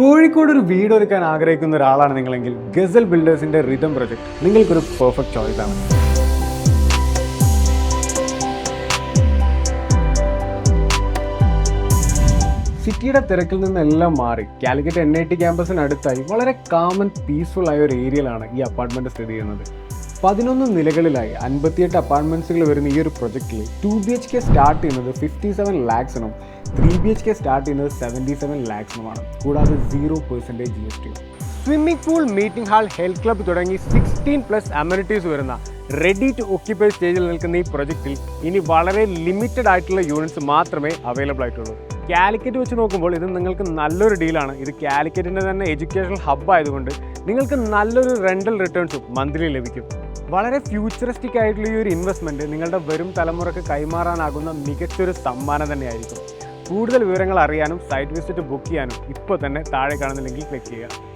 കോഴിക്കോട് ഒരു വീട് ഒരുക്കാൻ ആഗ്രഹിക്കുന്ന ഒരാളാണ് നിങ്ങളെങ്കിൽ ഗസൽ ബിൽഡേഴ്സിന്റെ റിതം പ്രൊജക്ട് നിങ്ങൾക്കൊരു പെർഫെക്റ്റ് ചോയ്സ് ആണ്. സിറ്റിയുടെ തിരക്കിൽ നിന്നെല്ലാം മാറി. കാലിക്കറ്റ് എൻ ഐ ടി ക്യാമ്പസിനടുത്തായി വളരെ കാമൻ പീസ്ഫുൾ ആയ ഒരു ഏരിയയിലാണ് ഈ അപ്പാർട്ട്മെന്റ് സ്ഥിതി ചെയ്യുന്നത്. പതിനൊന്ന് നിലകളിലായി അൻപത്തിയെട്ട് അപ്പാർട്ട്മെന്റ്സുകൾ വരുന്ന ഈ ഒരു പ്രൊജക്റ്റിൽ two B H K start ചെയ്യുന്നത് fifty seven ലാക്സിനും three B H K start ചെയ്യുന്നത് സെവന്റി സെവൻ ലാക്സിനുമാണ് കൂടാതെ zero percentage G S T swimming pool meeting hall health club തുടങ്ങി സിക്സ്റ്റീൻ പ്ലസ് അമ്യൂണിറ്റീസ് വരുന്ന റെഡി ടു ഓക്യുപ്പൈ സ്റ്റേജിൽ നിൽക്കുന്ന ഈ പ്രൊജക്റ്റിൽ ഇനി വളരെ ലിമിറ്റഡ് ആയിട്ടുള്ള യൂണിറ്റ്സ് മാത്രമേ അവൈലബിൾ ആയിട്ടുള്ളൂ. കാലിക്കറ്റ് വെച്ച് നോക്കുമ്പോൾ ഇത് നിങ്ങൾക്ക് നല്ലൊരു ഡീലാണ് ഇത് കാലിക്കറ്റിന്റെ തന്നെ എഡ്യൂക്കേഷണൽ ഹബ്ബ് ആയതുകൊണ്ട് നിങ്ങൾക്ക് നല്ലൊരു റെന്റൽ റിട്ടേൺസും മന്ത്ലി ലഭിക്കും. വളരെ ഫ്യൂച്ചറിസ്റ്റിക് ആയിട്ടുള്ള ഈ ഒരു ഇൻവെസ്റ്റ്മെന്റ് നിങ്ങളുടെ വരും തലമുറയ്ക്ക് കൈമാറാനാകുന്ന മികച്ചൊരു സമ്മാനം തന്നെയായിരിക്കും. കൂടുതൽ വിവരങ്ങൾ അറിയാനും സൈറ്റ് വിസിറ്റ് ബുക്ക് ചെയ്യാനും ഇപ്പോൾ തന്നെ താഴെ കാണുന്ന ലിങ്കിൽ ക്ലിക്ക് ചെയ്യുക.